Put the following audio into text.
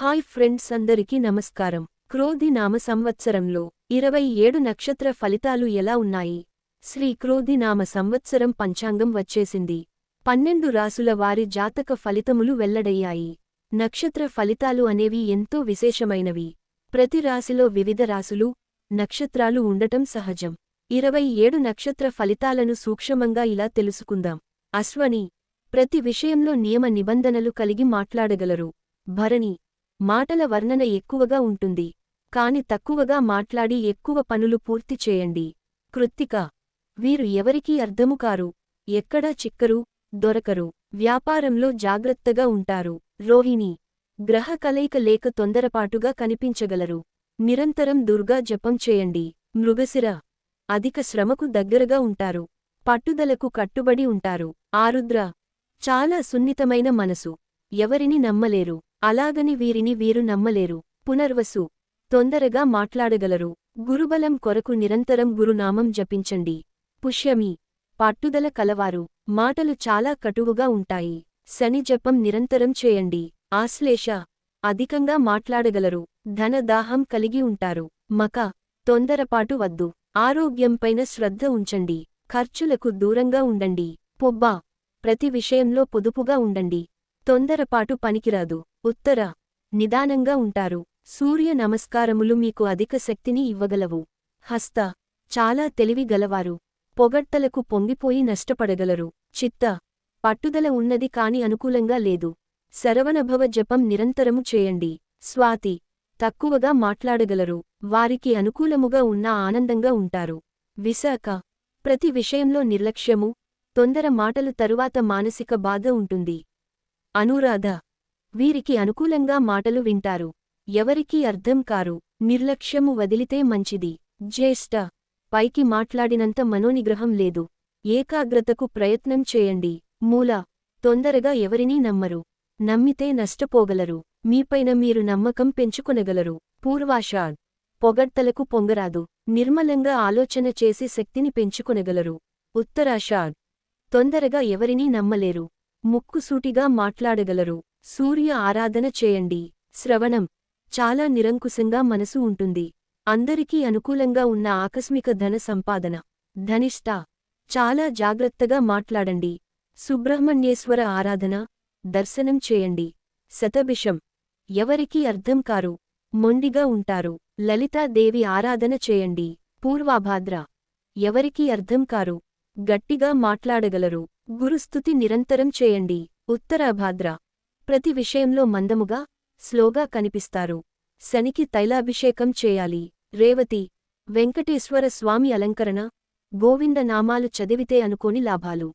Hi friends అందరికీ నమస్కారం. క్రోధి నామ సంవత్సరంలో ఇరవై ఏడు నక్షత్ర ఫలితాలు ఎలా ఉన్నాయి? శ్రీ క్రోధి నామ సంవత్సరం పంచాంగం వచ్చేసింది. పన్నెండు రాసుల వారి జాతక ఫలితములు వెల్లడయ్యాయి. నక్షత్ర ఫలితాలు అనేవి ఎంతో విశేషమైనవి. ప్రతి రాశిలో వివిధ రాసులు నక్షత్రాలు ఉండటం సహజం. ఇరవై ఏడు నక్షత్ర ఫలితాలను సూక్ష్మంగా ఇలా తెలుసుకుందాం. అశ్వని ప్రతి విషయంలో నియమ నిబంధనలు కలిగి మాట్లాడగలరు. భరణి మాటల వర్ణన ఎక్కువగా ఉంటుంది. కాని తక్కువగా మాట్లాడి ఎక్కువ పనులు పూర్తి చేయండి. కృత్తిక వీరు ఎవరికీ అర్థము కారు. ఎక్కడా చిక్కరు దొరకరు. వ్యాపారంలో జాగ్రత్తగా ఉంటారు. రోహిణి గ్రహ కలయిక లేక తొందరపాటుగా కనిపించగలరు. నిరంతరం దుర్గా జపం చేయండి. మృగశిర అధిక శ్రమకు దగ్గరగా ఉంటారు. పట్టుదలకు కట్టుబడి ఉంటారు. ఆరుద్ర చాలా సున్నితమైన మనసు. ఎవరిని నమ్మలేరు. అలాగని వీరిని వీరు నమ్మలేరు. పునర్వసు. తొందరగా మాట్లాడగలరు. గురుబలం కొరకు నిరంతరం గురునామం జపించండి. పుష్యమి. పట్టుదల కలవారు. మాటలు చాలా కటువుగా ఉంటాయి. శని జపం నిరంతరం చేయండి. ఆశ్లేష. అధికంగా మాట్లాడగలరు. ధనదాహం కలిగి ఉంటారు. మక. తొందరపాటు వద్దు. ఆరోగ్యంపైన శ్రద్ధ ఉంచండి. ఖర్చులకు దూరంగా ఉండండి. పొబ్బా. ప్రతి విషయంలో పొదుపుగా ఉండండి. తొందరపాటు పనికిరాదు. ఉత్తర నిదానంగా ఉంటారు. సూర్య నమస్కారములు మీకు అధిక శక్తిని ఇవ్వగలవు. హస్త చాలా తెలివి గలవారు. పొగడ్తలకు పొంగిపోయి నష్టపడగలరు. చిత్త పట్టుదల ఉన్నది కాని అనుకూలంగా లేదు. శరవణభవ జపం నిరంతరము చేయండి. స్వాతి తక్కువగా మాట్లాడగలరు. వారికి అనుకూలముగా ఉన్నా ఆనందంగా ఉంటారు. విశాఖ ప్రతి విషయంలో నిర్లక్ష్యము తొందర మాటలు తరువాత మానసిక బాధ ఉంటుంది. అనురాధ. వీరికి అనుకూలంగా మాటలు వింటారు. ఎవరికీ అర్థం కారు. నిర్లక్ష్యము వదిలితే మంచిది. జ్యేష్ఠ. పైకి మాట్లాడినంత మనోనిగ్రహం లేదు. ఏకాగ్రతకు ప్రయత్నం చేయండి. మూల. తొందరగా ఎవరినీ నమ్మరు. నమ్మితే నష్టపోగలరు. మీపైన మీరు నమ్మకం పెంచుకొనగలరు. పూర్వాషాద్ పొగడ్తలకు పొంగరాదు. నిర్మలంగా ఆలోచన చేసి శక్తిని పెంచుకొనగలరు. ఉత్తరాషాద్ తొందరగా ఎవరినీ నమ్మలేరు. ముక్కుసూటిగా మాట్లాడగలరు. సూర్య ఆరాధన చేయండి. శ్రవణం. చాలా నిరంకుశంగా మనసు ఉంటుంది. అందరికీ అనుకూలంగా ఉన్న ఆకస్మిక ధన సంపాదన. ధనిష్ట. చాలా జాగ్రత్తగా మాట్లాడండి. సుబ్రహ్మణ్యేశ్వర ఆరాధన. దర్శనం చేయండి. శతభిషం. ఎవరికీ అర్థం కారు. మొండిగా ఉంటారు. లలితాదేవి ఆరాధన చేయండి. పూర్వాభాద్ర. ఎవరికీ అర్థం కారు. గట్టిగా మాట్లాడగలరు. గురుస్తుతి నిరంతరం చేయండి. ఉత్తరాభాద్ర. ప్రతి విషయంలో మందముగా స్లోగా కనిపిస్తారు. శనికి తైలాభిషేకం చేయాలి. రేవతి వెంకటేశ్వర స్వామి అలంకరణ గోవింద నామాలు చదివితే అనుకోని లాభాలు.